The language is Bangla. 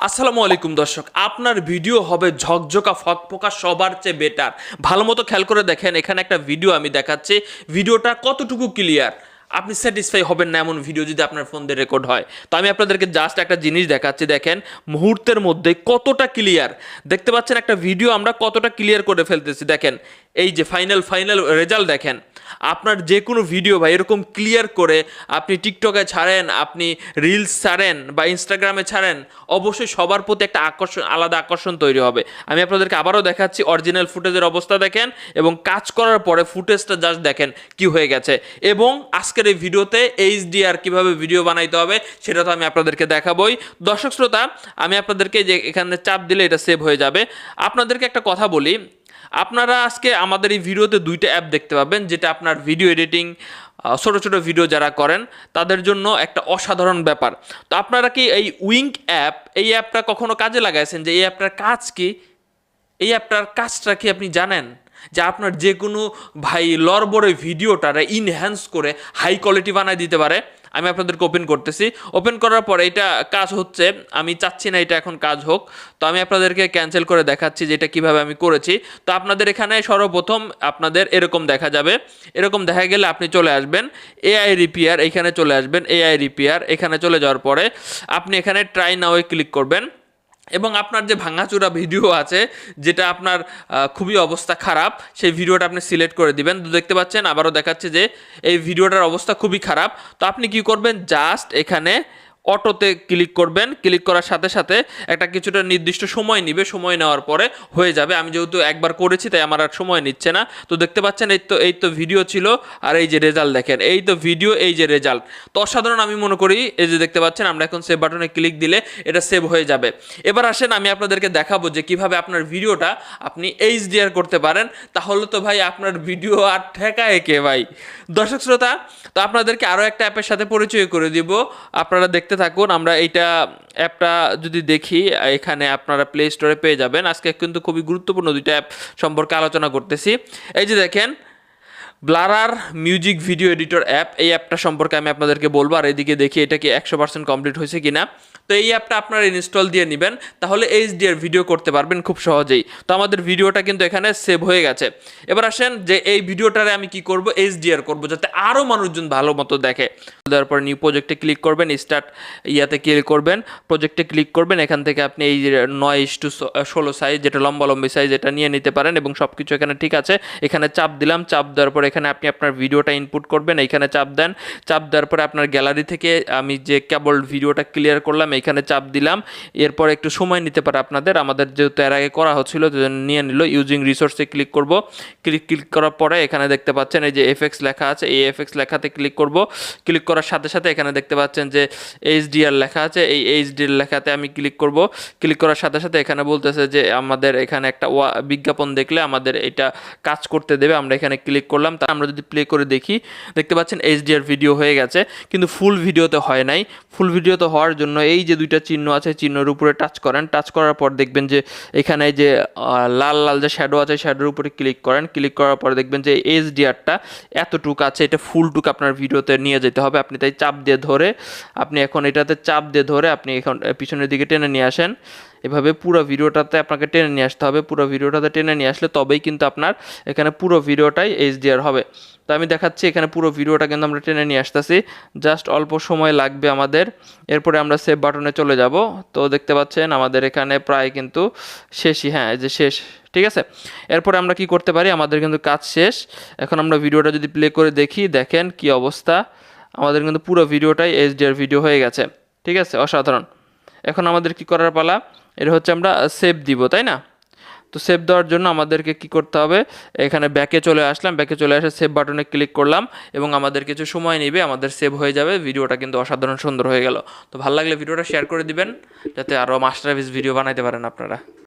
আসসালামু আলাইকুম দর্শক, আপনার ভিডিও হবে ঝকঝকা ফকফকা সবার চেয়ে বেটার ভালো মতো খেয়াল করে দেখেন, এখানে একটা ভিডিও আমি দেখাচ্ছি। ভিডিওটা কতটুকু ক্লিয়ার আপনি স্যাটিসফাই হবেন না এমন ভিডিও যদি আপনার ফোন দিয়ে রেকর্ড হয়। তো আমি আপনাদেরকে জাস্ট একটা জিনিস দেখাচ্ছি, দেখেন, মুহূর্তের মধ্যে কতটা ক্লিয়ার দেখতে পাচ্ছেন, একটা ভিডিও আমরা কতটা ক্লিয়ার করে ফেলতেছি, দেখেন। এই যে ফাইনাল ফাইনাল রেজাল্ট দেখেন, আপনার যে কোনো ভিডিও ভাই এরকম ক্লিয়ার করে আপনি টিকটকে ছাড়েন, আপনি রিলস ছাড়েন বা ইনস্টাগ্রামে ছাড়েন, অবশ্যই সবার প্রতি একটা আকর্ষণ, আলাদা আকর্ষণ তৈরি হবে। আমি আপনাদেরকে আবারও দেখাচ্ছি অরিজিনাল ফুটেজের অবস্থা দেখেন এবং কাজ করার পরে ফুটেজটা জাস্ট দেখেন কি হয়ে গেছে। এবং আজকের এই ভিডিওতে এইচডিআর কীভাবে ভিডিও বানাইতে হবে সেটা তো আমি আপনাদেরকে দেখাবই। দর্শক শ্রোতা, আমি আপনাদেরকে যে এখানে চাপ দিলে এটা সেভ হয়ে যাবে। আপনাদেরকে একটা কথা বলি আপনারা আজকে আমাদের এই ভিডিওতে দুইটা অ্যাপ দেখতে পাবেন, যেটা আপনার ভিডিও এডিটিং ছোটো ছোটো ভিডিও যারা করেন, তাদের জন্য একটা অসাধারণ ব্যাপার। তো আপনারা কি এই উইঙ্ক অ্যাপ এই অ্যাপটা কখনো কাজে লাগাইছেন? যে এই অ্যাপটার কাজ কি? এই অ্যাপটার কাজটা কি আপনি জানেন? যে আপনার যে কোনো ভাই লরবরে ভিডিওটারে ইনহ্যান্স করে হাই কোয়ালিটি বানায় দিতে পারে। আমি আপনাদেরকে ওপেন করতেছি। ওপেন করার পরে এটা কাজ হচ্ছে, আমি চাচ্ছি না এটা এখন কাজ হোক। তো আমি আপনাদেরকে ক্যান্সেল করে দেখাচ্ছি যে এটা কীভাবে আমি করেছি। তো আপনাদের এখানে সর্বপ্রথম আপনাদের এরকম দেখা যাবে। এরকম দেখা গেলে আপনি চলে আসবেন এআই রিপেয়ার এখানে চলে আসবেন এআই রিপেয়ার এখানে চলে যাওয়ার পরে আপনি এখানে ট্রাই নাওয়ে ক্লিক করবেন। এবং আপনার যে ভাঙাচোরা ভিডিও আছে, যেটা আপনার খুবই অবস্থা খারাপ, সেই ভিডিওটা আপনি সিলেক্ট করে দিবেন। তো দেখতে পাচ্ছেন, আবারও দেখাচ্ছে যে এই ভিডিওটার অবস্থা খুবই খারাপ। তো আপনি কি করবেন? জাস্ট এখানে অটোতে ক্লিক করবেন। ক্লিক করার সাথে সাথে একটা কিছুটা নির্দিষ্ট সময় নিবে। সময় নেওয়ার পরে হয়ে যাবে। আমি যেহেতু একবার করেছি, তাই আমার আর সময় নিচ্ছে না। তো দেখতে পাচ্ছেন, এই তো এই তো ভিডিও ছিল। আর এই যে রেজাল্ট দেখেন, এই তো ভিডিও এই যে রেজাল্ট তো অসাধারণ আমি মনে করি, এই যে দেখতে পাচ্ছেন, আমরা এখন সেভ বাটনে ক্লিক দিলে এটা সেভ হয়ে যাবে। এবার আসেন, আমি আপনাদেরকে দেখাবো যে কীভাবে আপনার ভিডিওটা আপনি এইচডিআর করতে পারেন। তাহলে তো ভাই, আপনার ভিডিও আর ঠেকায় কে ভাই? দর্শক শ্রোতা, তো আপনাদেরকে আরও একটা অ্যাপের সাথে পরিচয় করে দিব। আপনারা দেখতে থাকুন, আমরা এইটা অ্যাপটা যদি দেখি, এখানে আপনারা প্লে স্টোরে পেয়ে যাবেন। আজকে কিন্তু খুবই গুরুত্বপূর্ণ দুইটা অ্যাপ সম্পর্কে আলোচনা করতেছি। এই যে দেখেন ব্লারার মিউজিক ভিডিও এডিটর অ্যাপ, এই অ্যাপটা সম্পর্কে আমি আপনাদেরকে বলব, আর এদিকে দেখি এটা কি একশো পার্সেন্ট কমপ্লিট হয়েছে কিনা। তো এই অ্যাপটা আপনারা ইনস্টল দিয়ে নেবেন, তাহলে এইচডিআর ভিডিও করতে পারবেন খুব সহজেই। তো আমাদের ভিডিওটা কিন্তু এখানে সেভ হয়ে গেছে। এবার আসেন যে এই ভিডিওটারে আমি কি করব? এইচডিআর করব, যাতে আরও মানুষজন ভালো মতো দেখে। দেওয়ার পর নিউ প্রজেক্টে ক্লিক করবেন স্টার্ট ইয়াতে ক্লিক করবেন প্রজেক্টে ক্লিক করবেন, এখান থেকে আপনি এই নয় ইস টু ষোলো সাইজ যেটা লম্বা লম্বি সাইজ এটা নিয়ে নিতে পারেন এবং সব কিছু এখানে ঠিক আছে। এখানে চাপ দিলাম, চাপ দেওয়ার পর এখানে আপনি আপনার ভিডিওটা ইনপুট করবেন, এখানে চাপ দেন। চাপ দেওয়ার পরে আপনার গ্যালারি থেকে আমি যে কেবল ভিডিওটা ক্লিয়ার করলাম, এখানে চাপ দিলাম। এরপর একটু সময় নিতে পারে আপনাদের। আমাদের যেহেতু এর আগে করা হচ্ছিল নিয়ে নিল। ইউজিং রিসোর্সে ক্লিক করব। ক্লিক ক্লিক করার পরে এখানে দেখতে পাচ্ছেন, এই যে এফএক্স লেখা আছে, এই এফএক্স লেখাতে ক্লিক করব। ক্লিক করার সাথে সাথে এখানে দেখতে পাচ্ছেন যে এইচডিআর লেখা আছে। এই এইচডিআর লেখাতে আমি ক্লিক করব। ক্লিক করার সাথে সাথে এখানে বলতেছে যে আমাদের এখানে একটা বিজ্ঞাপন দেখলে আমাদের এটা কাজ করতে দেবে। আমরা এখানে ক্লিক করলাম। তা আমরা যদি প্লে করে দেখি, দেখতে পাচ্ছেন এইচডিআর ভিডিও হয়ে গেছে। কিন্তু ফুল ভিডিওতে হয় নাই। ফুল ভিডিওতে হওয়ার জন্য এই যে দুইটা চিহ্ন আছে চিহ্নের উপরে টাচ করেন। টাচ করার পর দেখবেন যে এখানে যে লাল লাল যে শ্যাডো আছে শ্যাডোর উপরে ক্লিক করেন। ক্লিক করার পর দেখবেন যে এইচডিআরটা এতটুক আছে। এটা ফুলটুক আপনার ভিডিওতে নিয়ে যেতে হবে। আপনি তাই চাপ দিয়ে ধরে, আপনি এখন এটাতে চাপ দিয়ে ধরে আপনি এখন পিছনের দিকে টেনে নিয়ে আসেন। এভাবে পুরো ভিডিওটাতে আপনাকে টেনে নিয়ে আসতে হবে। পুরো ভিডিওটাতে টেনে নিয়ে আসলে তবেই কিন্তু আপনার এখানে পুরো ভিডিওটাই এইচডিআর হবে। তো আমি দেখাচ্ছি এখানে পুরো ভিডিওটা কিন্তু আমরা টেনে নিয়ে আসতেছি। জাস্ট অল্প সময় লাগবে আমাদের। এরপরে আমরা সেভ বাটনে চলে যাব। তো দেখতে পাচ্ছেন আমাদের এখানে প্রায় কিন্তু শেষই হ্যাঁ যে শেষ, ঠিক আছে? এরপরে আমরা কি করতে পারি? আমাদের কিন্তু কাজ শেষ। এখন আমরা ভিডিওটা যদি প্লে করে দেখি, দেখেন কি অবস্থা। আমাদের কিন্তু পুরো ভিডিওটাই এইচডিআর ভিডিও হয়ে গেছে। ঠিক আছে? অসাধারণ। এখন আমাদের কি করার পালা? এটা হচ্ছে আমরা সেভ দিব, তাই না? তো সেভ দেওয়ার জন্য আমাদেরকে কি করতে হবে? এখানে ব্যাকে চলে আসলাম। ব্যাকে চলে এসে সেভ বাটনে ক্লিক করলাম এবং আমাদের কিছু সময় নেবে। আমাদের সেভ হয়ে যাবে। ভিডিওটা কিন্তু অসাধারণ সুন্দর হয়ে গেল। তো ভালো লাগলে ভিডিওটা শেয়ার করে দিবেন, যাতে আরও মাস্টারপিস ভিডিও বানাইতে পারেন আপনারা।